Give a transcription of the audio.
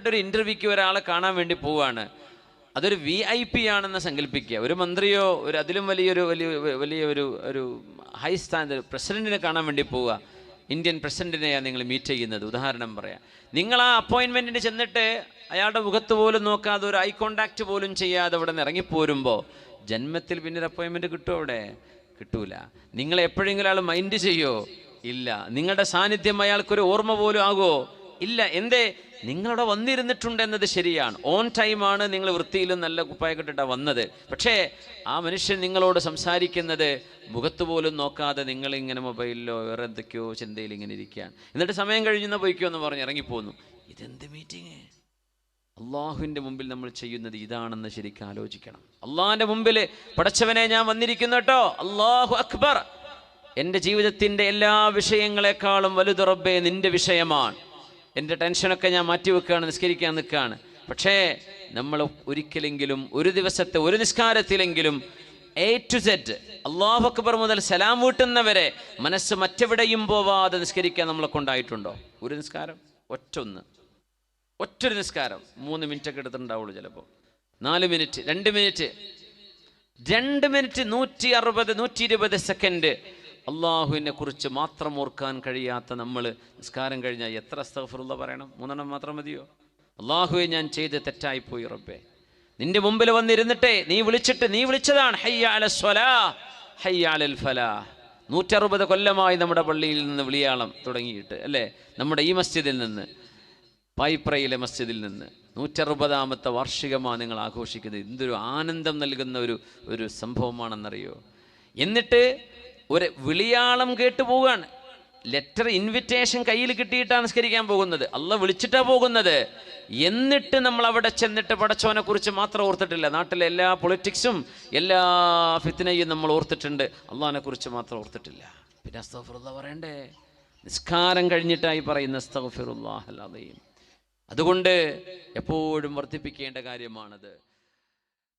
ഒരു ഇന്റർവ്യൂക്ക് ഒരാളെ കാണാൻ വേണ്ടി പോവാണ്. അതൊരു വി ഐ പി ആണെന്ന് സങ്കല്പിക്കുക. ഒരു മന്ത്രിയോ ഒരു അതിലും വലിയൊരു വലിയ വലിയ ഒരു ഒരു ഹൈ സ്ഥാന പ്രസിഡന്റിനെ കാണാൻ വേണ്ടി പോവുക. ഇന്ത്യൻ പ്രസിഡന്റിനെയാണ് നിങ്ങൾ മീറ്റ് ചെയ്യുന്നത്. ഉദാഹരണം പറയാം. നിങ്ങൾ ആ അപ്പോയിൻമെന്റിന് ചെന്നിട്ട് അയാളുടെ മുഖത്ത് പോലും നോക്കാതെ ഒരു ഐ കോണ്ടാക്ട് പോലും ചെയ്യാതെ അവിടെ നിന്ന് ഇറങ്ങിപ്പോരുമ്പോൾ ജന്മത്തിൽ പിന്നെ ഒരു അപ്പോയിൻമെന്റ് കിട്ടുമോ അവിടെ? കിട്ടൂല. നിങ്ങൾ എപ്പോഴെങ്കിലും അയാൾ മൈൻഡ് ചെയ്യോ? ഇല്ല. നിങ്ങളുടെ സാന്നിധ്യം അയാൾക്കൊരു ഓർമ്മ പോലും ആകുമോ ഇല്ല എന്തേ? നിങ്ങളവിടെ വന്നിരുന്നിട്ടുണ്ട് എന്നത് ശരിയാണ് ഓൺ ടൈമാണ് നിങ്ങൾ വൃത്തിയിലും നല്ല കുപ്പായ കെട്ടിട്ടാണ് വന്നത്. പക്ഷേ ആ മനുഷ്യൻ നിങ്ങളോട് സംസാരിക്കുന്നത് മുഖത്ത് പോലും നോക്കാതെ നിങ്ങളിങ്ങനെ മൊബൈലിലോ വേറെ എന്തൊക്കെയോ ചിന്തയിൽ ഇങ്ങനെ ഇരിക്കുകയാണ്. എന്നിട്ട് സമയം കഴിഞ്ഞെന്ന് പോയിക്കോ എന്ന് പറഞ്ഞ് ഇറങ്ങിപ്പോന്നു. ഇതെന്ത് മീറ്റിംഗ് അള്ളാഹുവിന്റെ മുമ്പിൽ നമ്മൾ ചെയ്യുന്നത് ഇതാണെന്ന് ശരിക്കും ആലോചിക്കണം. അള്ളാഹിന്റെ മുമ്പിൽ പടച്ചവനെ ഞാൻ വന്നിരിക്കുന്നു കേട്ടോ. അള്ളാഹു അക്ബർ. എന്റെ ജീവിതത്തിന്റെ എല്ലാ വിഷയങ്ങളെക്കാളും വലുത് റബ്ബേ നിന്റെ വിഷയമാണ്. എന്റെ ടെൻഷനൊക്കെ ഞാൻ മാറ്റി മാറ്റിവെക്കുകയാണ് നിസ്കരിക്കാൻ നിൽക്കുകയാണ്. പക്ഷേ നമ്മൾ ഒരിക്കലെങ്കിലും ഒരു ദിവസത്തെ ഒരു നിസ്കാരത്തിലെങ്കിലും എ ടു സെറ്റ് അള്ളാഹു അക്ബർ മുതൽ സലാം വീട്ടുന്നവരെ മനസ്സ് മറ്റെവിടെയും പോവാതെ നിസ്കരിക്കാൻ നമ്മളെ കൊണ്ടായിട്ടുണ്ടോ? ഒരു നിസ്കാരം ഒറ്റൊന്ന് ഒറ്റൊരു നിസ്കാരം മൂന്ന് മിനിറ്റ് ഒക്കെ എടുത്തിട്ടുണ്ടാവുള്ളൂ ചിലപ്പോൾ. നാല് മിനിറ്റ് രണ്ട് മിനിറ്റ്. രണ്ട് മിനിറ്റ് നൂറ്റി അറുപത് നൂറ്റി ഇരുപത് സെക്കൻഡ് അള്ളാഹുവിനെ കുറിച്ച് മാത്രം ഓർക്കാൻ കഴിയാത്ത നമ്മൾ നിസ്കാരം കഴിഞ്ഞാൽ എത്ര അസ്തഫറുള്ള പറയണം? മൂന്നെണ്ണം മാത്രം മതിയോ? അള്ളാഹുവെ ഞാൻ ചെയ്ത് തെറ്റായിപ്പോയി റബ്ബേ. നിന്റെ മുമ്പിൽ വന്നിരുന്നിട്ടേ നീ വിളിച്ചിട്ട് നീ വിളിച്ചതാണ് നൂറ്ററുപത് കൊല്ലമായി നമ്മുടെ പള്ളിയിൽ നിന്ന് വിളിയാളം തുടങ്ങിയിട്ട് അല്ലേ? നമ്മുടെ ഈ മസ്ജിദിൽ നിന്ന് പായിപ്രയിലെ മസ്ജിദിൽ നിന്ന് നൂറ്ററുപതാമത്തെ വാർഷികമാണ് നിങ്ങൾ ആഘോഷിക്കുന്നത്. എന്തൊരു ആനന്ദം നൽകുന്ന ഒരു ഒരു സംഭവമാണെന്നറിയോ? എന്നിട്ട് ഒരു വിളിയാളം കേട്ടു പോവുകയാണ്. ലെറ്റർ ഇൻവിറ്റേഷൻ കയ്യിൽ കിട്ടിയിട്ടാണ് നിസ്കരിക്കാൻ പോകുന്നത്. അല്ല വിളിച്ചിട്ടാ പോകുന്നത്. എന്നിട്ട് നമ്മൾ അവിടെ ചെന്നിട്ട് പടച്ചോനെ കുറിച്ച് മാത്രം ഓർത്തിട്ടില്ല. നാട്ടിലെ എല്ലാ പൊളിറ്റിക്സും എല്ലാ ഫിത്തിനെയും നമ്മൾ ഓർത്തിട്ടുണ്ട്. അള്ളഹാനെ കുറിച്ച് മാത്രം ഓർത്തിട്ടില്ല. പിന്നെ അസ്തഫിറുല്ല പറയണ്ടേ? നിസ്കാരം കഴിഞ്ഞിട്ടായി പറയുന്ന അസ്തഫിറുല്ലാഹ് അതുകൊണ്ട് എപ്പോഴും വർദ്ധിപ്പിക്കേണ്ട കാര്യമാണത്.